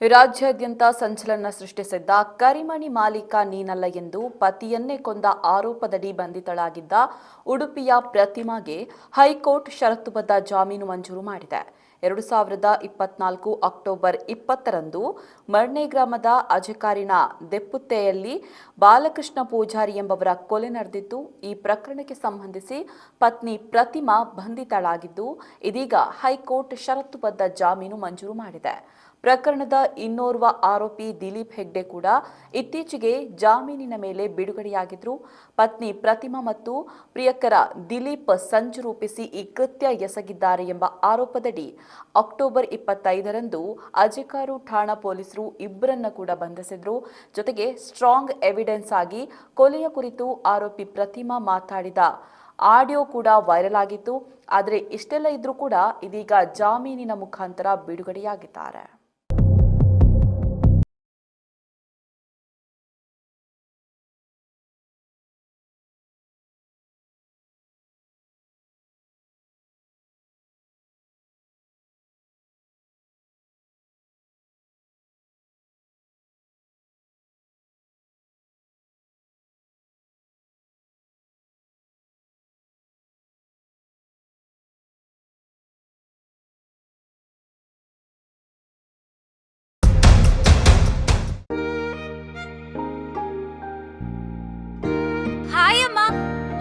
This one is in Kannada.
ರಾಜ್ಯಾದ್ಯಂತ ಸಂಚಲನ ಸೃಷ್ಟಿಸಿದ್ದ ಕರಿಮಣಿ ಮಾಲೀಕ ನೀನಲ್ಲ ಎಂದು ಪತಿಯನ್ನೇ ಕೊಂದ ಆರೋಪದಡಿ ಬಂಧಿತಳಾಗಿದ್ದ ಉಡುಪಿಯ ಪ್ರತಿಮಾಗೆ ಹೈಕೋರ್ಟ್ ಷರತ್ತುಬದ್ಧ ಜಾಮೀನು ಮಂಜೂರು ಮಾಡಿದೆ. ಎರಡು ಸಾವಿರದ ಇಪ್ಪತ್ನಾಲ್ಕು ಅಕ್ಟೋಬರ್ ಇಪ್ಪತ್ತರಂದು ಮರ್ಣೆ ಗ್ರಾಮದ ಅಜಕಾರಿನ ದೆಪ್ಪುತ್ತೆಯಲ್ಲಿ ಬಾಲಕೃಷ್ಣ ಪೂಜಾರಿ ಎಂಬವರ ಕೊಲೆ ನಡೆದಿದ್ದು, ಈ ಪ್ರಕರಣಕ್ಕೆ ಸಂಬಂಧಿಸಿ ಪತ್ನಿ ಪ್ರತಿಮಾ ಬಂಧಿತಳಾಗಿದ್ದು, ಇದೀಗ ಹೈಕೋರ್ಟ್ ಷರತ್ತುಬದ್ಧ ಜಾಮೀನು ಮಂಜೂರು ಮಾಡಿದೆ. ಪ್ರಕರಣದ ಇನ್ನೋರ್ವ ಆರೋಪಿ ದಿಲೀಪ್ ಹೆಗ್ಡೆ ಕೂಡ ಇತ್ತೀಚೆಗೆ ಜಾಮೀನಿನ ಮೇಲೆ ಬಿಡುಗಡೆಯಾಗಿದ್ರು. ಪತ್ನಿ ಪ್ರತಿಮಾ ಮತ್ತು ಪ್ರಿಯಕರ ದಿಲೀಪ್ ಸಂಚು ರೂಪಿಸಿ ಈ ಕೃತ್ಯ ಎಸಗಿದ್ದಾರೆ ಎಂಬ ಆರೋಪದಡಿ ಅಕ್ಟೋಬರ್ ಇಪ್ಪತ್ತೈದರಂದು ಅಜಿಕಾರು ಠಾಣಾ ಪೊಲೀಸರು ಇಬ್ಬರನ್ನ ಕೂಡ ಬಂಧಿಸಿದ್ರು. ಜೊತೆಗೆ ಸ್ಟ್ರಾಂಗ್ ಎವಿಡೆನ್ಸ್ ಆಗಿ ಕೊಲೆಯ ಕುರಿತು ಆರೋಪಿ ಪ್ರತಿಮಾ ಮಾತಾಡಿದ ಆಡಿಯೋ ಕೂಡ ವೈರಲ್ ಆಗಿತ್ತು. ಆದರೆ ಇಷ್ಟೆಲ್ಲ ಇದ್ರೂ ಕೂಡ ಇದೀಗ ಜಾಮೀನಿನ ಮುಖಾಂತರ ಬಿಡುಗಡೆಯಾಗಿದ್ದಾರೆ.